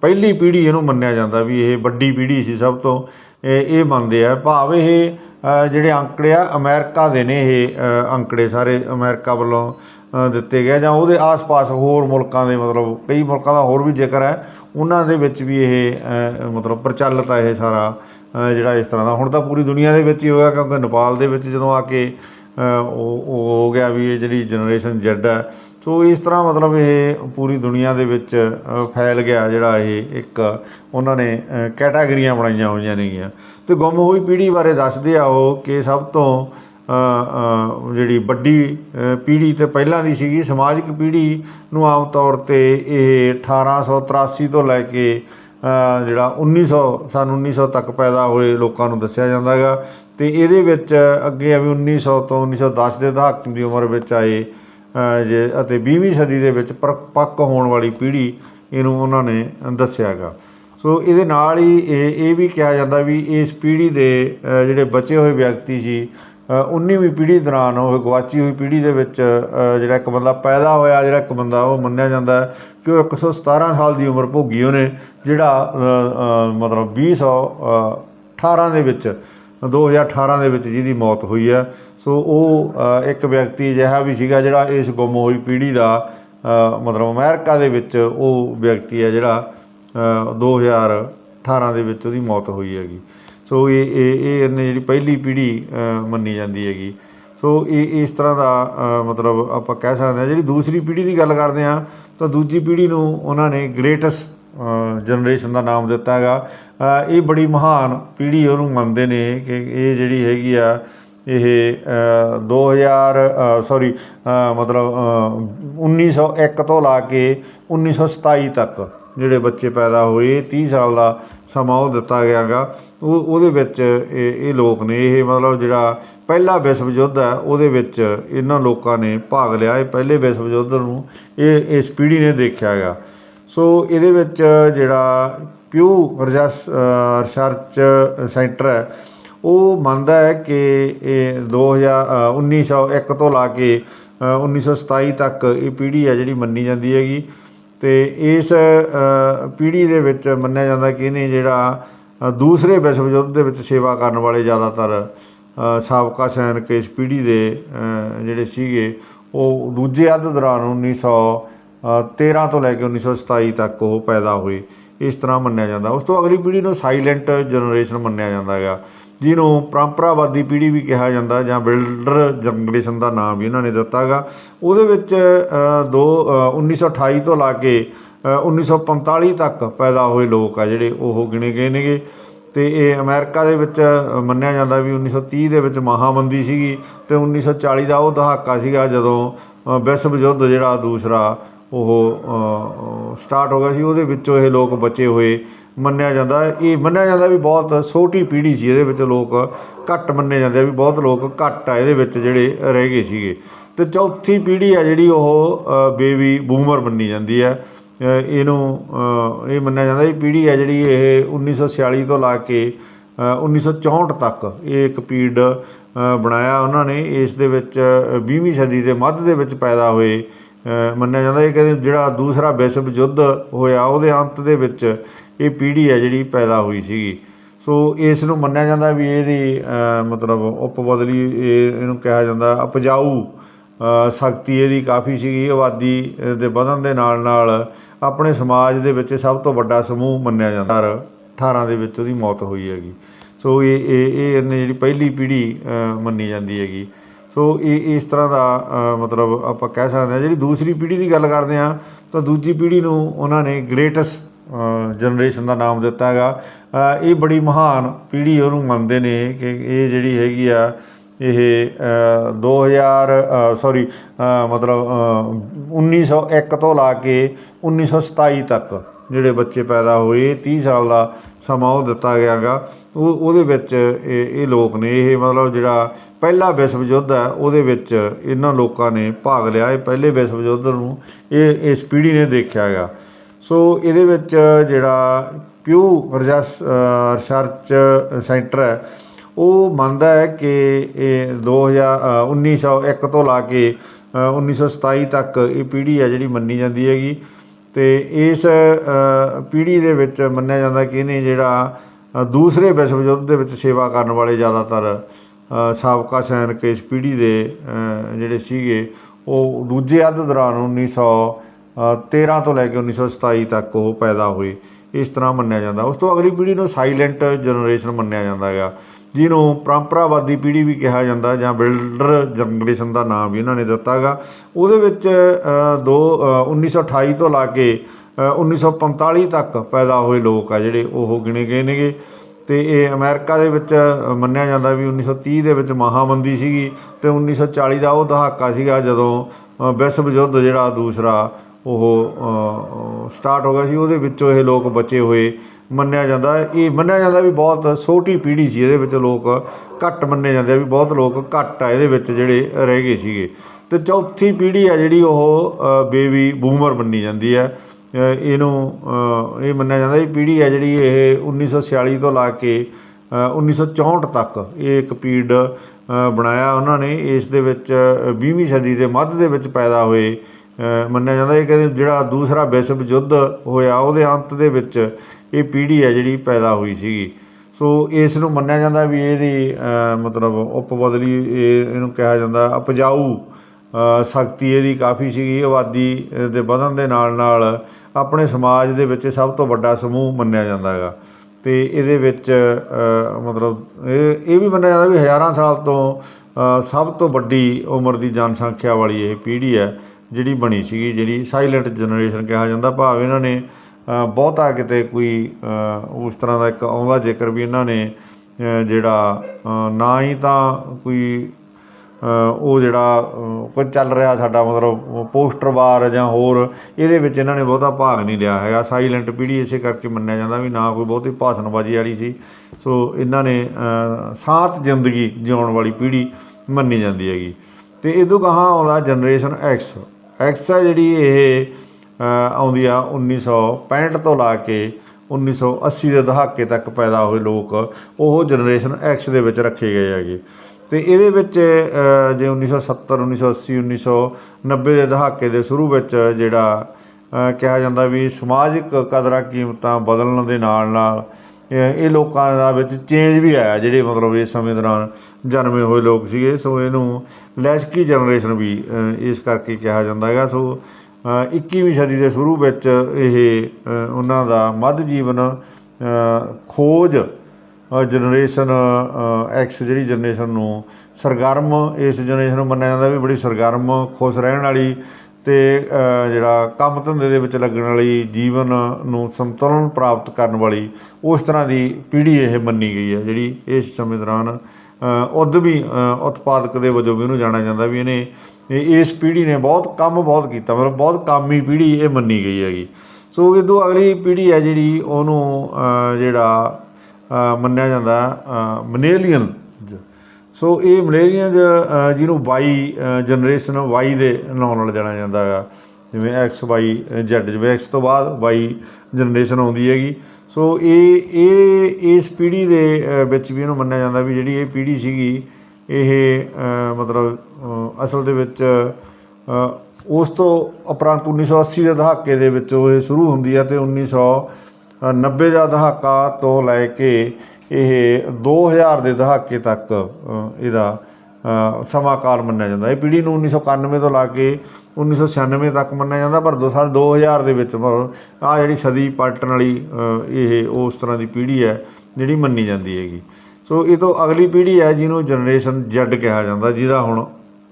ਪਹਿਲੀ ਪੀੜ੍ਹੀ ਇਹਨੂੰ ਮੰਨਿਆ ਜਾਂਦਾ ਵੀ ਇਹ ਵੱਡੀ ਪੀੜ੍ਹੀ ਸੀ ਸਭ ਤੋਂ ਇਹ ਇਹ ਮੰਨਦੇ ਆ। ਭਾਵ ਇਹ ਜਿਹੜੇ ਅੰਕੜੇ ਆ ਅਮਰੀਕਾ ਦੇ ਨੇ ਇਹ ਅੰਕੜੇ ਸਾਰੇ ਅਮਰੀਕਾ ਵੱਲੋਂ ਦਿੱਤੇ ਗਏ ਜਾਂ ਉਹਦੇ ਆਸ-ਪਾਸ ਹੋਰ ਮੁਲਕਾਂ ਦੇ ਮਤਲਬ ਕਈ ਮੁਲਕਾਂ ਦਾ ਹੋਰ ਵੀ ਜ਼ਿਕਰ ਹੈ, ਉਹਨਾਂ ਦੇ ਵਿੱਚ ਵੀ ਇਹ ਮਤਲਬ ਪ੍ਰਚਲਿਤ ਹੈ ਇਹ ਸਾਰਾ ਜਿਹੜਾ ਇਸ ਤਰ੍ਹਾਂ ਦਾ। ਹੁਣ ਤਾਂ ਪੂਰੀ ਦੁਨੀਆ ਦੇ ਵਿੱਚ ਹੀ ਹੋਇਆ ਕਿਉਂਕਿ ਨੇਪਾਲ ਦੇ ਵਿੱਚ ਜਦੋਂ ਆ ਕੇ ਉਹ ਉਹ ਹੋ ਗਿਆ ਵੀ ਇਹ ਜਿਹੜੀ ਜਨਰੇਸ਼ਨ ਜ਼ੈਡ ਹੈ, ਸੋ ਇਸ ਤਰ੍ਹਾਂ ਮਤਲਬ ਇਹ ਪੂਰੀ ਦੁਨੀਆ ਦੇ ਵਿੱਚ ਫੈਲ ਗਿਆ ਜਿਹੜਾ ਇਹ ਇੱਕ ਉਹਨਾਂ ਨੇ ਕੈਟਾਗਰੀਆਂ ਬਣਾਈਆਂ ਹੋਈਆਂ ਨੇਗੀਆਂ। ਤੇ ਗੁੰਮ ਹੋਈ ਪੀੜ੍ਹੀ ਬਾਰੇ ਦੱਸਦੇ ਆ ਉਹ ਕਿ ਸਭ ਤੋਂ ਜਿਹੜੀ ਵੱਡੀ ਪੀੜ੍ਹੀ ਤੇ ਪਹਿਲਾਂ ਦੀ ਸੀਗੀ ਸਮਾਜਿਕ ਪੀੜ੍ਹੀ ਨੂੰ ਆਮ ਤੌਰ ਤੇ ਇਹ 1883 ਤੋਂ ਲੈ ਕੇ ਅ, ਜਿਹੜਾ 1900 ਸਨ 1900 ਤੱਕ ਪੈਦਾ ਹੋਏ ਲੋਕਾਂ ਨੂੰ ਦੱਸਿਆ ਜਾਂਦਾ ਹੈਗਾ। ਅਤੇ ਇਹਦੇ ਵਿੱਚ ਅੱਗੇ ਆ ਵੀ ਉੱਨੀ ਸੌ ਤੋਂ 1910 ਦੇ ਦਹਾਕ ਦੀ ਉਮਰ ਵਿੱਚ ਆਏ ਜੇ ਅਤੇ 20ਵੀਂ ਸਦੀ ਦੇ ਵਿੱਚ ਪੱਕ ਹੋਣ ਵਾਲੀ ਪੀੜ੍ਹੀ ਇਹਨੂੰ ਉਹਨਾਂ ਨੇ ਦੱਸਿਆ ਹੈਗਾ। ਸੋ ਇਹਦੇ ਨਾਲ ਹੀ ਇਹ ਇਹ ਵੀ ਕਿਹਾ ਜਾਂਦਾ ਵੀ ਇਸ ਪੀੜ੍ਹੀ ਦੇ ਜਿਹੜੇ ਬਚੇ ਹੋਏ ਵਿਅਕਤੀ ਸੀ ਉੱਨੀਵੀਂ ਪੀੜ੍ਹੀ ਦੌਰਾਨ ਉਹ ਗੁਆਚੀ ਹੋਈ ਪੀੜ੍ਹੀ ਦੇ ਵਿੱਚ ਜਿਹੜਾ ਇੱਕ ਬੰਦਾ ਪੈਦਾ ਹੋਇਆ ਜਿਹੜਾ ਇੱਕ ਬੰਦਾ ਉਹ ਮੰਨਿਆ ਜਾਂਦਾ ਕਿ ਉਹ 117 ਸਾਲ ਦੀ ਉਮਰ ਭੋਗੀ ਉਹਨੇ ਜਿਹੜਾ ਅ, ਅ, ਮਤਲਬ 2018 ਦੇ ਵਿੱਚ 2018 ਦੇ ਵਿੱਚ ਜਿਹਦੀ ਮੌਤ ਹੋਈ ਹੈ। ਸੋ ਉਹ ਇੱਕ ਵਿਅਕਤੀ ਅਜਿਹਾ ਵੀ ਸੀਗਾ ਜਿਹੜਾ ਇਸ ਗੁੰਮ ਹੋਈ ਪੀੜ੍ਹੀ ਦਾ ਮਤਲਬ ਅਮਰੀਕਾ ਦੇ ਵਿੱਚ ਉਹ ਵਿਅਕਤੀ ਹੈ ਜਿਹੜਾ ਅ, 2018 ਦੇ ਵਿੱਚ ਉਹਦੀ ਮੌਤ ਹੋਈ ਹੈਗੀ। ਸੋ ਇਹ ਇਹ ਇਹ ਇਹਨੇ ਜਿਹੜੀ ਪਹਿਲੀ ਪੀੜ੍ਹੀ ਮੰਨੀ ਜਾਂਦੀ ਹੈਗੀ। ਸੋ ਇਹ ਇਸ ਤਰ੍ਹਾਂ ਦਾ ਮਤਲਬ ਆਪਾਂ ਕਹਿ ਸਕਦੇ ਹਾਂ ਜਿਹੜੀ ਦੂਸਰੀ ਪੀੜ੍ਹੀ ਦੀ ਗੱਲ ਕਰਦੇ ਹਾਂ ਤਾਂ ਦੂਜੀ ਪੀੜ੍ਹੀ ਨੂੰ ਉਹਨਾਂ ਨੇ ਗ੍ਰੇਟੈਸਟ ਜਨਰੇਸ਼ਨ ਦਾ ਨਾਮ ਦਿੱਤਾ ਹੈਗਾ। ਇਹ ਬੜੀ ਮਹਾਨ ਪੀੜ੍ਹੀ ਉਹਨੂੰ ਮੰਨਦੇ ਨੇ ਕਿ ਇਹ ਜਿਹੜੀ ਹੈਗੀ ਆ ਇਹ ਅ, 2000 ਸੌਰੀ ਮਤਲਬ ਅ, 1901 ਤੋਂ ਲਾ ਕੇ 1927 ਤੱਕ। ਜਿਹੜੇ ਬੱਚੇ ਪੈਦਾ ਹੋਏ 30 ਸਾਲ ਦਾ ਸਮਾਂ ਉਹ ਦਿੱਤਾ ਗਿਆ ਗਾ ਉਹ ਉਹਦੇ ਵਿੱਚ ਇਹ ਇਹ ਲੋਕ ਨੇ ਇਹ ਮਤਲਬ ਜਿਹੜਾ ਪਹਿਲਾ ਵਿਸ਼ਵ ਯੁੱਧ ਹੈ ਉਹਦੇ ਵਿੱਚ ਇਹਨਾਂ ਲੋਕਾਂ ਨੇ ਭਾਗ ਲਿਆ। ਇਹ ਪਹਿਲੇ ਵਿਸ਼ਵ ਯੁੱਧ ਨੂੰ ਇਹ ਇਸ ਪੀੜ੍ਹੀ ਨੇ ਦੇਖਿਆ ਗਾ ਸੋ ਇਹਦੇ ਵਿੱਚ ਜਿਹੜਾ ਪਿਊ ਰਿਸਰਚ ਸੈਂਟਰ ਹੈ ਉਹ ਮੰਨਦਾ ਹੈ ਕਿ ਇਹ 2000 ਅ, 1901 ਤੋਂ ਲਾ ਕੇ ਅ, 1927 ਤੱਕ ਇਹ ਪੀੜ੍ਹੀ ਹੈ ਜਿਹੜੀ ਮੰਨੀ ਜਾਂਦੀ ਹੈਗੀ। ਅਤੇ ਇਸ ਪੀੜ੍ਹੀ ਦੇ ਵਿੱਚ ਮੰਨਿਆ ਜਾਂਦਾ ਕਿ ਇਹਨੇ ਜਿਹੜਾ ਦੂਸਰੇ ਵਿਸ਼ਵ ਯੁੱਧ ਦੇ ਵਿੱਚ ਸੇਵਾ ਕਰਨ ਵਾਲੇ ਜ਼ਿਆਦਾਤਰ ਸਾਬਕਾ ਸੈਨਿਕ ਇਸ ਪੀੜ੍ਹੀ ਦੇ ਜਿਹੜੇ ਸੀਗੇ, ਉਹ ਦੂਜੇ ਅੱਧ ਦੌਰਾਨ 1913 ਤੋਂ ਲੈ ਕੇ 1927 ਤੱਕ ਉਹ ਪੈਦਾ ਹੋਏ। ਇਸ ਤਰ੍ਹਾਂ ਮੰਨਿਆ ਜਾਂਦਾ। ਉਸ ਤੋਂ ਅਗਲੀ ਪੀੜ੍ਹੀ ਨੂੰ ਸਾਇਲੈਂਟ ਜਨਰੇਸ਼ਨ ਮੰਨਿਆ ਜਾਂਦਾ ਹੈਗਾ। ਜਿਹਨੂੰ ਪਰੰਪਰਾਵਾਦੀ ਪੀੜ੍ਹੀ ਵੀ ਕਿਹਾ ਜਾਂਦਾ ਜਾਂ ਬਿਲਡਰ ਜਨਰੇਸ਼ਨ ਦਾ ਨਾਮ ਵੀ ਇਹਨਾਂ ਨੇ ਦਿੱਤਾ ਗਾ ਉਹਦੇ ਵਿੱਚ ਅ, ਦੋ ਅ, 1928 ਤੋਂ ਲਾ ਕੇ ਅ, 1945 ਤੱਕ ਪੈਦਾ ਹੋਏ ਲੋਕ ਆ ਜਿਹੜੇ ਉਹ ਗਿਣੇ ਗਏ ਨੇਗੇ। ਤੇ ਇਹ ਅਮਰੀਕਾ ਦੇ ਵਿੱਚ ਮੰਨਿਆ ਜਾਂਦਾ ਵੀ 1930 ਦੇ ਵਿੱਚ ਮਹਾਮੰਦੀ ਸੀਗੀ ਤੇ 1940 ਦਾ ਉਹ ਦਹਾਕਾ ਸੀਗਾ ਜਦੋਂ ਵਿਸ਼ਵ ਯੁੱਧ ਜਿਹੜਾ ਦੂਸਰਾ ਉਹ ਸਟਾਰਟ ਹੋ ਗਿਆ ਸੀ। ਉਹਦੇ ਵਿੱਚੋਂ ਇਹ ਲੋਕ ਬਚੇ ਹੋਏ। ਮੰਨਿਆ ਜਾਂਦਾ ਹੈ। ਇਹ ਮੰਨਿਆ ਜਾਂਦਾ ਵੀ ਬਹੁਤ ਛੋਟੀ ਪੀੜ੍ਹੀ ਸੀ ਇਹਦੇ ਵਿੱਚ ਲੋਕ ਘੱਟ ਮੰਨੇ ਜਾਂਦੇ ਆ ਵੀ ਬਹੁਤ ਲੋਕ ਘੱਟ ਆ ਇਹਦੇ ਵਿੱਚ ਜਿਹੜੇ ਰਹਿ ਗਏ ਸੀਗੇ। ਅਤੇ ਚੌਥੀ ਪੀੜ੍ਹੀ ਆ ਜਿਹੜੀ ਉਹ ਬੇਬੀ ਬੂਮਰ ਮੰਨੀ ਜਾਂਦੀ ਹੈ। ਇਹਨੂੰ ਇਹ ਮੰਨਿਆ ਜਾਂਦਾ ਇਹ ਪੀੜ੍ਹੀ ਹੈ ਜਿਹੜੀ ਇਹ 1946 ਤੋਂ ਲਾ ਕੇ ਅ, 1964 ਤੱਕ ਇਹ ਇੱਕ ਪੀੜ ਬਣਾਇਆ। ਉਹਨਾਂ ਨੇ ਇਸ ਦੇ ਵਿੱਚ 20ਵੀਂ ਸਦੀ ਦੇ ਮੱਧ ਦੇ ਵਿੱਚ ਪੈਦਾ ਹੋਏ। ਮੰਨਿਆ ਜਾਂਦਾ ਇਹ ਕਹਿੰਦੇ ਜਿਹੜਾ ਦੂਸਰਾ ਵਿਸ਼ਵ ਯੁੱਧ ਹੋਇਆ ਉਹਦੇ ਅੰਤ ਦੇ ਵਿੱਚ ਇਹ ਪੀੜ੍ਹੀ ਹੈ ਜਿਹੜੀ ਪੈਦਾ ਹੋਈ ਸੀਗੀ। ਸੋ ਇਸ ਨੂੰ ਮੰਨਿਆ ਜਾਂਦਾ ਵੀ ਇਹਦੀ ਅ, ਮਤਲਬ ਉਪਬਦਲੀ ਇਹ ਇਹਨੂੰ ਕਿਹਾ ਜਾਂਦਾ ਉਪਜਾਊ ਅ, ਸ਼ਕਤੀ ਇਹਦੀ ਕਾਫੀ ਸੀਗੀ ਆਬਾਦੀ ਦੇ ਵਧਣ ਦੇ ਨਾਲ ਨਾਲ ਆਪਣੇ ਸਮਾਜ ਦੇ ਵਿੱਚ ਸਭ ਤੋਂ ਵੱਡਾ ਸਮੂਹ ਮੰਨਿਆ ਜਾਂਦਾ। 18 ਦੇ ਵਿੱਚ ਉਹਦੀ ਮੌਤ ਹੋਈ ਹੈਗੀ। ਸੋ ਇਹ ਇਹ ਇਹ ਇਹਨੇ ਜਿਹੜੀ ਪਹਿਲੀ ਪੀੜ੍ਹੀ ਮੰਨੀ ਜਾਂਦੀ ਹੈਗੀ। ਸੋ ਇਹ ਇਸ ਤਰ੍ਹਾਂ ਦਾ ਮਤਲਬ ਆਪਾਂ ਕਹਿ ਸਕਦੇ ਹਾਂ ਜਿਹੜੀ ਦੂਸਰੀ ਪੀੜ੍ਹੀ ਦੀ ਗੱਲ ਕਰਦੇ ਹਾਂ ਤਾਂ ਦੂਜੀ ਪੀੜ੍ਹੀ ਨੂੰ ਉਹਨਾਂ ਨੇ ਗ੍ਰੇਟੈਸਟ ਜਨਰੇਸ਼ਨ ਦਾ ਨਾਮ ਦਿੱਤਾ ਹੈਗਾ। ਇਹ ਬੜੀ ਮਹਾਨ ਪੀੜ੍ਹੀ ਉਹਨੂੰ ਮੰਨਦੇ ਨੇ ਕਿ ਇਹ ਜਿਹੜੀ ਹੈਗੀ ਆ ਇਹ ਅ, 2000 ਸੌਰੀ ਮਤਲਬ ਅ, 1901 ਤੋਂ ਲਾ ਕੇ 1927 ਤੱਕ। ਜਿਹੜੇ ਬੱਚੇ ਪੈਦਾ ਹੋਏ 30 ਸਾਲ ਦਾ ਸਮਾਂ ਉਹ ਦਿੱਤਾ ਗਿਆ ਗਾ ਉਹ ਉਹਦੇ ਵਿੱਚ ਇਹ ਇਹ ਲੋਕ ਨੇ ਇਹ ਮਤਲਬ ਜਿਹੜਾ ਪਹਿਲਾ ਵਿਸ਼ਵ ਯੁੱਧ ਹੈ ਉਹਦੇ ਵਿੱਚ ਇਹਨਾਂ ਲੋਕਾਂ ਨੇ ਭਾਗ ਲਿਆ। ਇਹ ਪਹਿਲੇ ਵਿਸ਼ਵ ਯੁੱਧ ਨੂੰ ਇਹ ਇਸ ਪੀੜ੍ਹੀ ਨੇ ਦੇਖਿਆ ਹੈਗਾ। ਸੋ ਇਹਦੇ ਵਿੱਚ ਜਿਹੜਾ ਪਿਊ ਰਿਸਰਚ ਸੈਂਟਰ ਹੈ ਉਹ ਮੰਨਦਾ ਹੈ ਕਿ ਇਹ 2000 ਅ, 1901 ਤੋਂ ਲਾ ਕੇ ਅ, 1927 ਤੱਕ ਇਹ ਪੀੜ੍ਹੀ ਹੈ ਜਿਹੜੀ ਮੰਨੀ ਜਾਂਦੀ ਹੈਗੀ। ਤੇ ਇਸ ਪੀੜ੍ਹੀ ਦੇ ਵਿੱਚ ਮੰਨਿਆ ਜਾਂਦਾ ਕਿ ਇਹਨੇ ਜਿਹੜਾ ਦੂਸਰੇ ਵਿਸ਼ਵ ਯੁੱਧ ਦੇ ਵਿੱਚ ਸੇਵਾ ਕਰਨ ਵਾਲੇ ਜ਼ਿਆਦਾਤਰ ਸਾਬਕਾ ਸੈਨਿਕ ਇਸ ਪੀੜ੍ਹੀ ਦੇ ਜਿਹੜੇ ਸੀਗੇ, ਉਹ ਦੂਜੇ ਅੱਧ ਦੌਰਾਨ 1913 ਤੋਂ ਲੈ ਕੇ 1927 ਤੱਕ ਉਹ ਪੈਦਾ ਹੋਏ। ਇਸ ਤਰ੍ਹਾਂ ਮੰਨਿਆ ਜਾਂਦਾ। ਉਸ ਤੋਂ ਅਗਲੀ ਪੀੜ੍ਹੀ ਨੂੰ ਸਾਇਲੈਂਟ ਜਨਰੇਸ਼ਨ ਮੰਨਿਆ ਜਾਂਦਾ ਹੈਗਾ। ਜਿਹਨੂੰ ਪਰੰਪਰਾਵਾਦੀ ਪੀੜ੍ਹੀ ਵੀ ਕਿਹਾ ਜਾਂਦਾ ਜਾਂ ਬਿਲਡਰ ਜਨਰੇਸ਼ਨ ਦਾ ਨਾਮ ਵੀ ਇਹਨਾਂ ਨੇ ਦਿੱਤਾ ਗਾ ਉਹਦੇ ਵਿੱਚ ਅ, ਦੋ ਅ, 1928 ਤੋਂ ਲਾ ਕੇ ਅ, 1945 ਤੱਕ ਪੈਦਾ ਹੋਏ ਲੋਕ ਆ ਜਿਹੜੇ ਉਹ ਗਿਣੇ ਗਏ ਨੇਗੇ। ਤੇ ਇਹ ਅਮਰੀਕਾ ਦੇ ਵਿੱਚ ਮੰਨਿਆ ਜਾਂਦਾ ਵੀ 1930 ਦੇ ਵਿੱਚ ਮਹਾਮੰਦੀ ਸੀਗੀ ਤੇ 1940 ਦਾ ਉਹ ਦਹਾਕਾ ਸੀਗਾ ਜਦੋਂ ਵਿਸ਼ਵ ਯੁੱਧ ਜਿਹੜਾ ਦੂਸਰਾ ਉਹ ਸਟਾਰਟ ਹੋ ਗਿਆ ਸੀ ਉਹਦੇ ਵਿੱਚੋਂ ਇਹ ਲੋਕ ਬਚੇ ਹੋਏ। ਮੰਨਿਆ ਜਾਂਦਾ ਇਹ ਮੰਨਿਆ ਜਾਂਦਾ ਵੀ ਬਹੁਤ ਛੋਟੀ ਪੀੜ੍ਹੀ ਸੀ ਇਹਦੇ ਵਿੱਚ ਲੋਕ ਘੱਟ ਮੰਨੇ ਜਾਂਦੇ ਆ ਵੀ ਬਹੁਤ ਲੋਕ ਘੱਟ ਆ ਇਹਦੇ ਵਿੱਚ ਜਿਹੜੇ ਰਹਿ ਗਏ ਸੀਗੇ। ਤੇ ਚੌਥੀ ਪੀੜ੍ਹੀ ਆ ਜਿਹੜੀ ਉਹ ਬੇਬੀ ਬੂਮਰ ਮੰਨੀ ਜਾਂਦੀ ਹੈ ਇਹਨੂੰ ਇਹ ਮੰਨਿਆ ਜਾਂਦਾ ਇਹ ਪੀੜ੍ਹੀ ਆ ਜਿਹੜੀ ਇਹ 1946 ਤੋਂ ਲਾ ਕੇ ਅ, 1964 ਤੱਕ ਇਹ ਇੱਕ ਪੀੜ ਬਣਾਇਆ। ਉਹਨਾਂ ਨੇ ਇਸ ਦੇ ਵਿੱਚ 20ਵੀਂ ਸਦੀ ਦੇ ਮੱਧ ਦੇ ਵਿੱਚ ਪੈਦਾ ਹੋਏ। ਮੰਨਿਆ ਜਾਂਦਾ ਇਹ ਕਹਿੰਦੇ ਜਿਹੜਾ ਦੂਸਰਾ ਵਿਸ਼ਵ ਯੁੱਧ ਹੋਇਆ ਉਹਦੇ ਅੰਤ ਦੇ ਵਿੱਚ ਇਹ ਪੀੜ੍ਹੀ ਹੈ ਜਿਹੜੀ ਪੈਦਾ ਹੋਈ ਸੀਗੀ। ਸੋ ਇਸ ਨੂੰ ਮੰਨਿਆ ਜਾਂਦਾ ਵੀ ਇਹਦੀ ਮਤਲਬ ਉਪਬਦਲੀ, ਇਹ ਇਹਨੂੰ ਕਿਹਾ ਜਾਂਦਾ ਉਪਜਾਊ ਸ਼ਕਤੀ ਇਹਦੀ ਕਾਫੀ ਸੀਗੀ, ਆਬਾਦੀ ਦੇ ਵਧਣ ਦੇ ਨਾਲ ਨਾਲ ਆਪਣੇ ਸਮਾਜ ਦੇ ਵਿੱਚ ਇਹ ਸਭ ਤੋਂ ਵੱਡਾ ਸਮੂਹ ਮੰਨਿਆ ਜਾਂਦਾ ਹੈਗਾ। ਤੇ ਇਹਦੇ ਵਿੱਚ ਮਤਲਬ ਇਹ ਇਹ ਵੀ ਮੰਨਿਆ ਜਾਂਦਾ ਵੀ ਹਜ਼ਾਰਾਂ ਸਾਲ ਤੋਂ ਸਭ ਤੋਂ ਵੱਡੀ ਉਮਰ ਦੀ ਜਨਸੰਖਿਆ ਵਾਲੀ ਇਹ ਪੀੜ੍ਹੀ ਹੈ। ਜਿਹੜੀ ਬਣੀ ਸੀਗੀ ਜਿਹੜੀ ਸਾਇਲੈਂਟ ਜਨਰੇਸ਼ਨ ਕਿਹਾ ਜਾਂਦਾ ਭਾਵ ਇਹਨਾਂ ਨੇ ਬਹੁਤਾ ਕਿਤੇ ਕੋਈ ਉਸ ਤਰ੍ਹਾਂ ਦਾ ਇੱਕ ਆਉਂਦਾ ਜੇਕਰ ਵੀ ਇਹਨਾਂ ਨੇ ਜਿਹੜਾ ਨਾ ਹੀ ਤਾਂ ਕੋਈ ਉਹ ਜਿਹੜਾ ਕੋਈ ਚੱਲ ਰਿਹਾ ਸਾਡਾ ਮਤਲਬ ਪੋਸਟਰ ਵਾਰ ਜਾਂ ਹੋਰ ਇਹਦੇ ਵਿੱਚ ਇਹਨਾਂ ਨੇ ਬਹੁਤਾ ਭਾਗ ਨਹੀਂ ਲਿਆ ਹੈਗਾ। ਸਾਇਲੈਂਟ ਪੀੜ੍ਹੀ ਇਸੇ ਕਰਕੇ ਮੰਨਿਆ ਜਾਂਦਾ ਵੀ ਨਾ ਕੋਈ ਬਹੁਤੀ ਭਾਸ਼ਣਬਾਜ਼ੀ ਵਾਲੀ ਸੀ। ਸੋ ਇਹਨਾਂ ਨੇ ਅ, ਸ਼ਾਂਤ ਜ਼ਿੰਦਗੀ ਜਿਉਣ ਵਾਲੀ ਪੀੜ੍ਹੀ ਮੰਨੀ ਜਾਂਦੀ ਹੈਗੀ। ਤੇ ਤੋਂ ਕਹਾ ਆਉਂਦਾ ਜਨਰੇਸ਼ਨ ਐਕਸ ਐਕਸ ਹੈ ਜਿਹੜੀ ਇਹ ਆਉਂਦੀ ਆ 1965 ਤੋਂ ਲਾ ਕੇ 1980 ਦੇ ਦਹਾਕੇ ਤੱਕ ਪੈਦਾ ਹੋਏ ਲੋਕ ਉਹ ਜਨਰੇਸ਼ਨ ਐਕਸ ਦੇ ਵਿੱਚ ਰੱਖੇ ਗਏ ਹੈਗੇ। ਤੇ ਇਹਦੇ ਵਿੱਚ ਅ, ਜੇ 1970 1980 1990 ਦੇ ਦਹਾਕੇ ਦੇ ਸ਼ੁਰੂ ਵਿੱਚ ਜਿਹੜਾ ਕਿਹਾ ਜਾਂਦਾ ਵੀ ਸਮਾਜਿਕ ਕਦਰਾਂ ਕੀਮਤਾਂ ਬਦਲਣ ਦੇ ਨਾਲ ਨਾਲ ਇਹ ਲੋਕਾਂ ਦਾ ਵਿੱਚ ਚੇਂਜ ਵੀ ਆਇਆ ਜਿਹੜੇ ਮਤਲਬ ਇਸ ਸਮੇਂ ਦੌਰਾਨ ਜਨਮੇ ਹੋਏ ਲੋਕ ਸੀਗੇ। ਸੋ ਇਹਨੂੰ ਲੈਸਕੀ ਜਨਰੇਸ਼ਨ ਵੀ ਇਸ ਕਰਕੇ ਕਿਹਾ ਜਾਂਦਾ ਹੈਗਾ। ਸੋ ਅ, 21ਵੀਂ ਸਦੀ ਦੇ ਸ਼ੁਰੂ ਵਿੱਚ ਇਹ ਉਹਨਾਂ ਦਾ ਮੱਧ ਜੀਵਨ ਖੋਜ ਜਨਰੇਸ਼ਨ ਐਕਸ ਜਿਹੜੀ ਜਨਰੇਸ਼ਨ ਨੂੰ ਸਰਗਰਮ ਇਸ ਜਨਰੇਸ਼ਨ ਨੂੰ ਮੰਨਿਆ ਜਾਂਦਾ ਵੀ ਬੜੀ ਸਰਗਰਮ ਖੁਸ਼ ਰਹਿਣ ਵਾਲੀ ਅਤੇ ਜਿਹੜਾ ਕੰਮ ਧੰਦੇ ਦੇ ਵਿੱਚ ਲੱਗਣ ਵਾਲੀ ਜੀਵਨ ਨੂੰ ਸੰਤੁਲਨ ਪ੍ਰਾਪਤ ਕਰਨ ਵਾਲੀ ਉਸ ਤਰ੍ਹਾਂ ਦੀ ਪੀੜ੍ਹੀ ਇਹ ਮੰਨੀ ਗਈ ਹੈ, ਜਿਹੜੀ ਇਸ ਸਮੇਂ ਦੌਰਾਨ ਉਦਮੀ ਉਤਪਾਦਕ ਦੇ ਵਜੋਂ ਵੀ ਉਹਨੂੰ ਜਾਣਿਆ ਜਾਂਦਾ ਵੀ ਇਹਨੇ ਇਸ ਪੀੜ੍ਹੀ ਨੇ ਬਹੁਤ ਕੰਮ ਬਹੁਤ ਕੀਤਾ, ਮਤਲਬ ਬਹੁਤ ਕਾਮੀ ਪੀੜ੍ਹੀ ਇਹ ਮੰਨੀ ਗਈ ਹੈਗੀ। ਸੋ ਇਹ ਤੋਂ ਅਗਲੀ ਪੀੜ੍ਹੀ ਹੈ ਜਿਹੜੀ ਉਹਨੂੰ ਜਿਹੜਾ ਮੰਨਿਆ ਜਾਂਦਾ ਮਨੇਲੀਅਨ ਸੋ ਇਹ ਮਲੇਰੀਆ ਜਿਹਨੂੰ ਵਾਈ ਜਨਰੇਸ਼ਨ ਵਾਈ ਦੇ ਨਾਂ ਨਾਲ ਜਾਣਿਆ ਜਾਂਦਾ ਹੈਗਾ। ਜਿਵੇਂ ਐਕਸ ਵਾਈ ਜ਼ੈਡ ਜਿਵੇਂ ਐਕਸ ਤੋਂ ਬਾਅਦ ਵਾਈ ਜਨਰੇਸ਼ਨ ਆਉਂਦੀ ਹੈਗੀ। ਸੋ ਇਹ ਇਹ, ਇਸ ਪੀੜ੍ਹੀ ਦੇ ਵਿੱਚ ਵੀ ਇਹਨੂੰ ਮੰਨਿਆ ਜਾਂਦਾ ਵੀ ਜਿਹੜੀ ਇਹ ਪੀੜ੍ਹੀ ਸੀਗੀ, ਇਹ ਮਤਲਬ ਅਸਲ ਦੇ ਵਿੱਚ ਉਸ ਤੋਂ ਉਪਰੰਤ 1980 ਦੇ ਦਹਾਕੇ ਦੇ ਵਿੱਚ ਉਹ ਇਹ ਸ਼ੁਰੂ ਹੁੰਦੀ ਹੈ ਤੇ 1990 ਦਾ ਦਹਾਕਾ ਤੋਂ ਲੈ ਕੇ ਇਹ 2000 ਦੇ ਦਹਾਕੇ ਤੱਕ ਇਹਦਾ ਅ, ਸਮਾਂ ਕਾਲ ਮੰਨਿਆ ਜਾਂਦਾ। ਇਹ ਪੀੜ੍ਹੀ ਨੂੰ 1991 ਤੋਂ ਲਾ ਕੇ 1996 ਤੱਕ ਮੰਨਿਆ ਜਾਂਦਾ ਪਰ ਦੋ ਸਾਲ 2000 ਦੇ ਵਿੱਚ ਆ ਜਿਹੜੀ ਸਦੀ ਪਲਟਣ ਵਾਲੀ ਇਹ ਉਸ ਤਰ੍ਹਾਂ ਦੀ ਪੀੜ੍ਹੀ ਹੈ ਜਿਹੜੀ ਮੰਨੀ ਜਾਂਦੀ ਹੈਗੀ। ਸੋ ਇਹ ਤੋਂ ਅਗਲੀ ਪੀੜ੍ਹੀ ਹੈ ਜਿਹਨੂੰ ਜਨਰੇਸ਼ਨ ਜ਼ੈਡ ਕਿਹਾ ਜਾਂਦਾ ਜਿਹਦਾ ਹੁਣ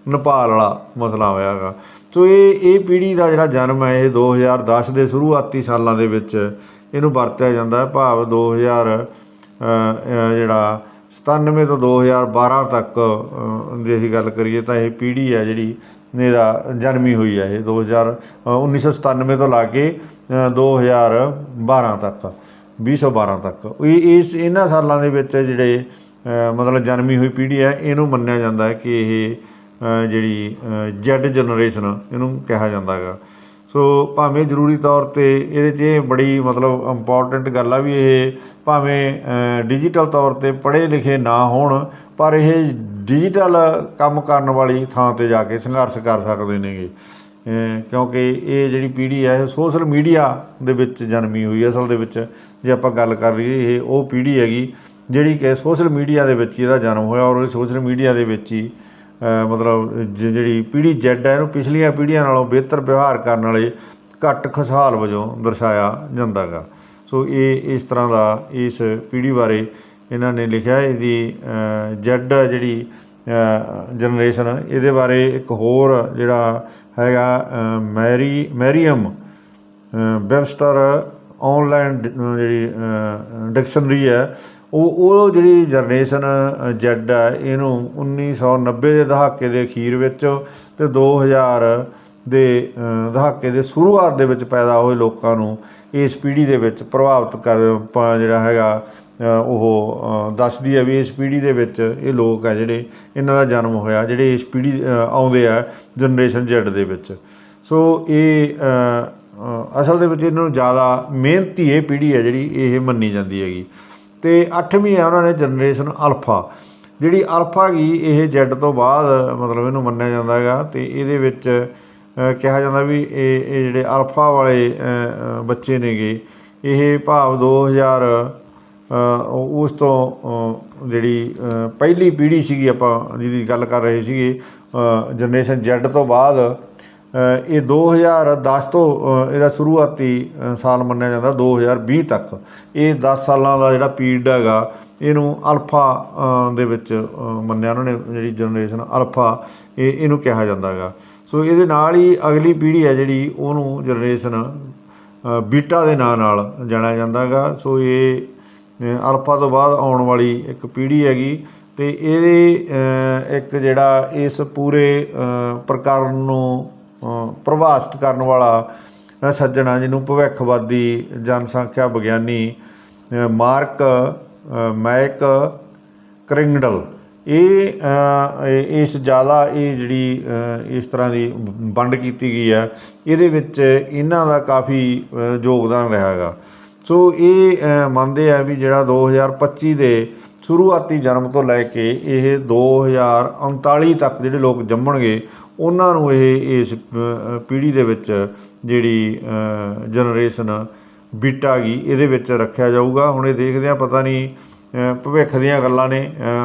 ਨੇਪਾਲ ਵਾਲਾ ਮਸਲਾ ਹੋਇਆ ਹੈਗਾ। ਸੋ ਇਹ ਇਹ ਪੀੜ੍ਹੀ ਦਾ ਜਿਹੜਾ ਜਨਮ ਹੈ ਇਹ 2010 ਦੇ ਸ਼ੁਰੂਆਤੀ ਸਾਲਾਂ ਦੇ ਵਿੱਚ ਇਹਨੂੰ ਵਰਤਿਆ ਜਾਂਦਾ। ਭਾਵ 2000 ਅ, ਜਿਹੜਾ 97 ਤੋਂ 2012 ਤੱਕ ਅ, ਜੇ ਅਸੀਂ ਗੱਲ ਕਰੀਏ ਤਾਂ ਇਹ ਪੀੜ੍ਹੀ ਹੈ ਜਿਹੜੀ ਮੇਰਾ ਜਨਮੀ ਹੋਈ ਹੈ ਇਹ 2000 ਅ, 1997 ਤੋਂ ਲਾ ਕੇ ਅ, 2012 ਤੱਕ 2012 ਤੱਕ। ਇਹ ਇਸ ਇਹਨਾਂ ਸਾਲਾਂ ਦੇ ਵਿੱਚ ਜਿਹੜੇ ਮਤਲਬ ਜਨਮੀ ਹੋਈ ਪੀੜ੍ਹੀ ਹੈ ਇਹਨੂੰ ਮੰਨਿਆ ਜਾਂਦਾ ਹੈ ਕਿ ਇਹ ਜਿਹੜੀ ਜੈਡ ਜਨਰੇਸ਼ਨ ਇਹਨੂੰ ਕਿਹਾ ਜਾਂਦਾ ਹੈਗਾ। ਸੋ ਭਾਵੇਂ ਜ਼ਰੂਰੀ ਤੌਰ ਤੇ ਇਹਦੇ 'ਚ ਇਹ ਬੜੀ ਮਤਲਬ ਇੰਪੋਰਟੈਂਟ ਗੱਲ ਆ ਵੀ ਇਹ ਭਾਵੇਂ ਡਿਜੀਟਲ ਤੌਰ ਤੇ ਪੜ੍ਹੇ ਲਿਖੇ ਨਾ ਹੋਣ, ਪਰ ਇਹ ਡਿਜੀਟਲ ਕੰਮ ਕਰਨ ਵਾਲੀ ਥਾਂ ਤੇ ਜਾ ਕੇ ਸੰਘਰਸ਼ ਕਰ ਸਕਦੇ ਨੇਗੇ। ਕਿਉਂਕਿ ਇਹ ਜਿਹੜੀ ਪੀੜ੍ਹੀ ਹੈ ਇਹ ਸੋਸ਼ਲ ਮੀਡੀਆ ਦੇ ਵਿੱਚ ਜਨਮੀ ਹੋਈ ਅਸਲ ਦੇ ਵਿੱਚ ਜੇ ਆਪਾਂ ਗੱਲ ਕਰ ਲਈਏ, ਇਹ ਉਹ ਪੀੜ੍ਹੀ ਹੈਗੀ ਜਿਹੜੀ ਕਿ ਸੋਸ਼ਲ ਮੀਡੀਆ ਦੇ ਵਿੱਚ ਹੀ ਇਹਦਾ ਜਨਮ ਹੋਇਆ ਔਰ ਸੋਸ਼ਲ ਮੀਡੀਆ ਦੇ ਵਿੱਚ ਹੀ ਮਤਲਬ ਜ- ਜਿਹੜੀ ਪੀੜ੍ਹੀ ਜੈੱਡ ਹੈ, ਇਹਨੂੰ ਪਿਛਲੀਆਂ ਪੀੜ੍ਹੀਆਂ ਨਾਲੋਂ ਬਿਹਤਰ ਵਿਵਹਾਰ ਕਰਨ ਵਾਲੇ ਘੱਟ ਖੁਸ਼ਹਾਲ ਵਜੋਂ ਦਰਸਾਇਆ ਜਾਂਦਾ ਗਾ ਸੋ ਇਹ ਇਸ ਤਰ੍ਹਾਂ ਦਾ ਇਸ ਪੀੜ੍ਹੀ ਬਾਰੇ ਇਹਨਾਂ ਨੇ ਲਿਖਿਆ। ਇਹਦੀ ਜੈੱਡ ਜਿਹੜੀ ਜਨਰੇਸ਼ਨ, ਇਹਦੇ ਬਾਰੇ ਇੱਕ ਹੋਰ ਜਿਹੜਾ ਹੈਗਾ ਮੈਰੀ, ਮੈਰੀਅਮ ਵੈਬਸਟਰ ਆਨਲਾਈਨ ਜਿਹੜੀ ਡਿਕਸ਼ਨਰੀ ਹੈ ਉਹ ਉਹ ਜਿਹੜੀ ਜਨਰੇਸ਼ਨ ਜੈੱਡ ਹੈ ਇਹਨੂੰ 1990 ਦੇ ਦਹਾਕੇ ਦੇ ਅਖੀਰ ਵਿੱਚ ਅਤੇ ਦੋ ਹਜ਼ਾਰ ਦੇ ਦਹਾਕੇ ਦੇ ਸ਼ੁਰੂਆਤ ਦੇ ਵਿੱਚ ਪੈਦਾ ਹੋਏ ਲੋਕਾਂ ਨੂੰ ਇਸ ਪੀੜ੍ਹੀ ਦੇ ਵਿੱਚ ਪ੍ਰਭਾਵਿਤ ਕਰ ਜਿਹੜਾ ਹੈਗਾ ਉਹ ਦੱਸਦੀ ਹੈ ਵੀ ਇਸ ਪੀੜ੍ਹੀ ਦੇ ਵਿੱਚ ਇਹ ਲੋਕ ਆ ਜਿਹੜੇ ਇਹਨਾਂ ਦਾ ਜਨਮ ਹੋਇਆ, ਜਿਹੜੇ ਇਸ ਪੀੜ੍ਹੀ ਆਉਂਦੇ ਆ ਜਨਰੇਸ਼ਨ ਜੈਡ ਦੇ ਵਿੱਚ। ਸੋ ਇਹ ਅਸਲ ਦੇ ਵਿੱਚ ਇਹਨਾਂ ਨੂੰ ਜ਼ਿਆਦਾ ਮਿਹਨਤੀ ਇਹ ਪੀੜ੍ਹੀ ਹੈ ਜਿਹੜੀ ਇਹ ਮੰਨੀ ਜਾਂਦੀ ਹੈਗੀ। ਤੇ ਅੱਠਵੀਂ ਹੈ ਉਹਨਾਂ ਨੇ ਜਨਰੇਸ਼ਨ ਅਲਫਾ। ਜਿਹੜੀ ਅਲਫਾ ਗਈ ਇਹ ਜੈਡ ਤੋਂ ਬਾਅਦ ਮਤਲਬ ਇਹਨੂੰ ਮੰਨਿਆ ਜਾਂਦਾ ਹੈਗਾ ਤੇ ਇਹਦੇ ਵਿੱਚ ਕਿਹਾ ਜਾਂਦਾ ਵੀ ਇਹ ਇਹ ਜਿਹੜੇ ਅਲਫਾ ਵਾਲੇ ਬੱਚੇ ਨੇਗੇ ਇਹ ਭਾਵ 2000 ਅ, ਉਸ ਤੋਂ ਜਿਹੜੀ ਪਹਿਲੀ ਪੀੜ੍ਹੀ ਸੀਗੀ ਆਪਾਂ ਜਿਹਦੀ ਗੱਲ ਕਰ ਰਹੇ ਸੀਗੇ ਜਨਰੇਸ਼ਨ ਜੈਡ ਤੋਂ ਬਾਅਦ ਇਹ 2010 ਤੋਂ ਇਹਦਾ ਸ਼ੁਰੂਆਤੀ ਸਾਲ ਮੰਨਿਆ ਜਾਂਦਾ 2020 ਤੱਕ। ਇਹ 10 ਸਾਲਾਂ ਦਾ ਜਿਹੜਾ ਪੀਰੀਅਡ ਹੈਗਾ, ਇਹਨੂੰ ਅਲਫਾ ਦੇ ਵਿੱਚ ਮੰਨਿਆ ਉਹਨਾਂ ਨੇ, ਜਿਹੜੀ ਜਨਰੇਸ਼ਨ ਅਲਫਾ, ਇਹ ਇਹਨੂੰ ਕਿਹਾ ਜਾਂਦਾ ਹੈਗਾ। ਸੋ ਇਹਦੇ ਨਾਲ ਹੀ ਅਗਲੀ ਪੀੜ੍ਹੀ ਹੈ ਜਿਹੜੀ, ਉਹਨੂੰ ਜਨਰੇਸ਼ਨ ਬੀਟਾ ਦੇ ਨਾਂ ਨਾਲ ਜਾਣਿਆ ਜਾਂਦਾ ਹੈਗਾ। ਸੋ ਇਹ ਅਲਫਾ ਤੋਂ ਬਾਅਦ ਆਉਣ ਵਾਲੀ ਇੱਕ ਪੀੜ੍ਹੀ ਹੈਗੀ ਤੇ ਇਹਦੇ ਇੱਕ ਜਿਹੜਾ ਇਸ ਪੂਰੇ ਪ੍ਰਕਰਨ ਨੂੰ ਪ੍ਰਭਾਸ਼ਿਤ ਕਰਨ ਵਾਲਾ ਸੱਜਣ ਆ ਜਿਹਨੂੰ ਭਵਿੱਖਵਾਦੀ ਜਨਸੰਖਿਆ ਵਿਗਿਆਨੀ ਮਾਰਕ ਮੈਕ ਕ੍ਰਿੰਗਡਲ। ਇਹ ਇਸ ਜ਼ਿਆਦਾ ਇਹ ਜਿਹੜੀ ਇਸ ਤਰ੍ਹਾਂ ਦੀ ਵੰਡ ਕੀਤੀ ਗਈ ਹੈ, ਇਹਦੇ ਵਿੱਚ ਇਹਨਾਂ ਦਾ ਕਾਫੀ ਯੋਗਦਾਨ ਰਿਹਾ ਹੈਗਾ। ਸੋ ਇਹ ਮੰਨਦੇ ਆ ਵੀ ਜਿਹੜਾ 2025 ਦੇ ਸ਼ੁਰੂਆਤੀ ਜਨਮ ਤੋਂ ਲੈ ਕੇ ਇਹ 2039 ਤੱਕ ਜਿਹੜੇ ਲੋਕ ਜੰਮਣਗੇ, ਉਹਨਾਂ ਨੂੰ ਇਹ, ਇਸ ਪੀੜ੍ਹੀ ਦੇ ਵਿੱਚ ਜਿਹੜੀ ਜਨਰੇਸ਼ਨ ਬੀਟਾ ਗਈ, ਇਹਦੇ ਵਿੱਚ ਰੱਖਿਆ ਜਾਊਗਾ। ਹੁਣ ਇਹ ਦੇਖਦੇ ਆ, ਪਤਾ ਨਹੀਂ ਭਵਿੱਖ ਦੀਆਂ ਗੱਲਾਂ ਨੇ।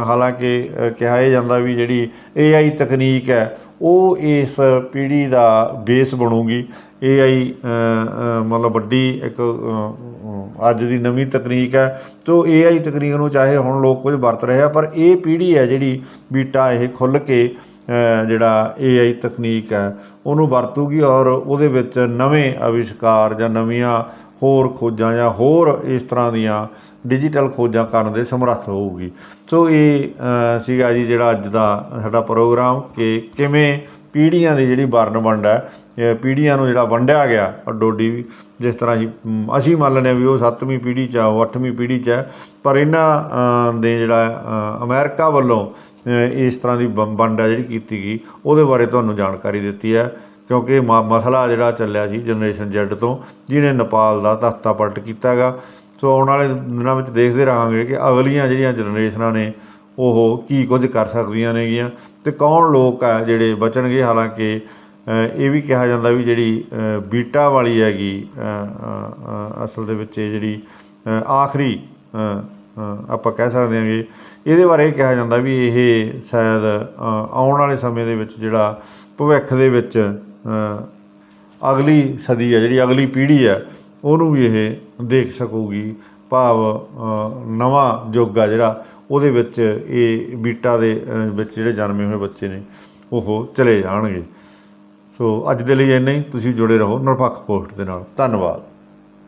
ਹਾਲਾਂਕਿ ਕਿਹਾ ਇਹ ਜਾਂਦਾ ਵੀ ਜਿਹੜੀ AI ਤਕਨੀਕ ਹੈ ਉਹ ਇਸ ਪੀੜ੍ਹੀ ਦਾ ਬੇਸ ਬਣੂਗੀ। AI ਅ, ਮਤਲਬ ਵੱਡੀ ਇੱਕ ਅੱਜ ਦੀ ਨਵੀਂ ਤਕਨੀਕ ਹੈ। ਤੋ AI ਤਕਨੀਕ ਨੂੰ ਚਾਹੇ ਹੁਣ ਲੋਕ ਕੁਝ ਵਰਤ ਰਹੇ ਆ ਪਰ ਇਹ ਪੀੜ੍ਹੀ ਹੈ ਜਿਹੜੀ ਬੀਟਾ ਇਹ ਖੁੱਲ੍ਹ ਕੇ ਅ, ਜਿਹੜਾ AI ਤਕਨੀਕ ਹੈ ਉਹਨੂੰ ਵਰਤੂਗੀ ਔਰ ਉਹਦੇ ਵਿੱਚ ਨਵੇਂ ਅਵਿਸ਼ਕਾਰ ਜਾਂ ਨਵੀਆਂ ਹੋਰ ਖੋਜਾਂ ਜਾਂ ਹੋਰ ਇਸ ਤਰ੍ਹਾਂ ਦੀਆਂ ਡਿਜੀਟਲ ਖੋਜਾਂ ਕਰਨ ਦੇ ਸਮਰੱਥ ਹੋਊਗੀ। ਸੋ ਇਹ ਸੀਗਾ ਜੀ ਜਿਹੜਾ ਅੱਜ ਦਾ ਸਾਡਾ ਪ੍ਰੋਗਰਾਮ ਕਿ ਕਿਵੇਂ ਪੀੜ੍ਹੀਆਂ ਦੀ ਜਿਹੜੀ ਵਰਨ ਵੰਡ ਹੈ ਪੀੜ੍ਹੀਆਂ ਨੂੰ ਜਿਹੜਾ ਵੰਡਿਆ ਗਿਆ ਡੋਡੀ ਵੀ ਜਿਸ ਤਰ੍ਹਾਂ ਹੀ ਅਸੀਂ ਮੰਨ ਲੈਂਦੇ ਹਾਂ ਵੀ ਉਹ ਸੱਤਵੀਂ ਪੀੜ੍ਹੀ 'ਚ ਆ ਉਹ ਅੱਠਵੀਂ ਪੀੜ੍ਹੀ 'ਚ ਹੈ ਪਰ ਇਹਨਾਂ ਅ, ਦੇ ਜਿਹੜਾ ਅ, ਅਮਰੀਕਾ ਵੱਲੋਂ ਇਸ ਤਰ੍ਹਾਂ ਦੀ ਵੰ- ਵੰਡ ਹੈ ਜਿਹੜੀ ਕੀਤੀ ਗਈ ਉਹਦੇ ਬਾਰੇ ਤੁਹਾਨੂੰ ਜਾਣਕਾਰੀ ਦਿੱਤੀ ਹੈ। ਕਿਉਂਕਿ ਮ- ਮਸਲਾ ਜਿਹੜਾ ਚੱਲਿਆ ਸੀ ਜਨਰੇਸ਼ਨ ਜੈਡ ਤੋਂ, ਜਿਹਨੇ ਨੇਪਾਲ ਦਾ ਤਖਤਾ ਪਲਟ ਕੀਤਾ ਹੈਗਾ। ਸੋ ਆਉਣ ਵਾਲੇ ਦਿਨਾਂ ਵਿੱਚ ਦੇਖਦੇ ਰਹਾਂਗੇ ਕਿ ਅਗਲੀਆਂ ਜਿਹੜੀਆਂ ਜਨਰੇਸ਼ਨਾਂ ਨੇ, ਉਹ ਕੀ ਕੁਝ ਕਰ ਸਕਦੀਆਂ ਨੇਗੀਆਂ ਤੇ ਕੌਣ ਲੋਕ ਆ ਜਿਹੜੇ ਬਚਣਗੇ। ਹਾਲਾਂਕਿ ਇਹ ਵੀ ਕਿਹਾ ਜਾਂਦਾ ਵੀ ਜਿਹੜੀ ਬੀਟਾ ਵਾਲੀ ਹੈਗੀ ਅਸਲ ਦੇ ਵਿੱਚ ਇਹ ਜਿਹੜੀ ਆਖਰੀ ਆਪਾਂ ਕਹਿ ਸਕਦੇ ਹਾਂਗੇ। ਇਹਦੇ ਬਾਰੇ ਕਿਹਾ ਜਾਂਦਾ ਵੀ ਇਹ ਸ਼ਾਇਦ ਆਉਣ ਵਾਲੇ ਸਮੇਂ ਦੇ ਵਿੱਚ ਜਿਹੜਾ ਭਵਿੱਖ ਦੇ ਵਿੱਚ ਅਗਲੀ ਸਦੀ ਹੈ, ਜਿਹੜੀ ਅਗਲੀ ਪੀੜ੍ਹੀ ਹੈ, ਉਹਨੂੰ ਵੀ ਇਹ ਦੇਖ ਸਕੂਗੀ। ਭਾਵ ਨਵਾਂ ਯੁੱਗ ਆ ਜਿਹੜਾ, ਉਹਦੇ ਵਿੱਚ ਇਹ ਬੀਟਾ ਦੇ ਵਿੱਚ ਜਿਹੜੇ ਜਨਮੇ ਹੋਏ ਬੱਚੇ ਨੇ, ਉਹ ਚਲੇ ਜਾਣਗੇ। ਸੋ ਅੱਜ ਦੇ ਲਈ ਇੰਨਾ ਹੀ। ਤੁਸੀਂ ਜੁੜੇ ਰਹੋ ਨਿਰਪੱਖ ਪੋਸਟ ਦੇ ਨਾਲ। ਧੰਨਵਾਦ।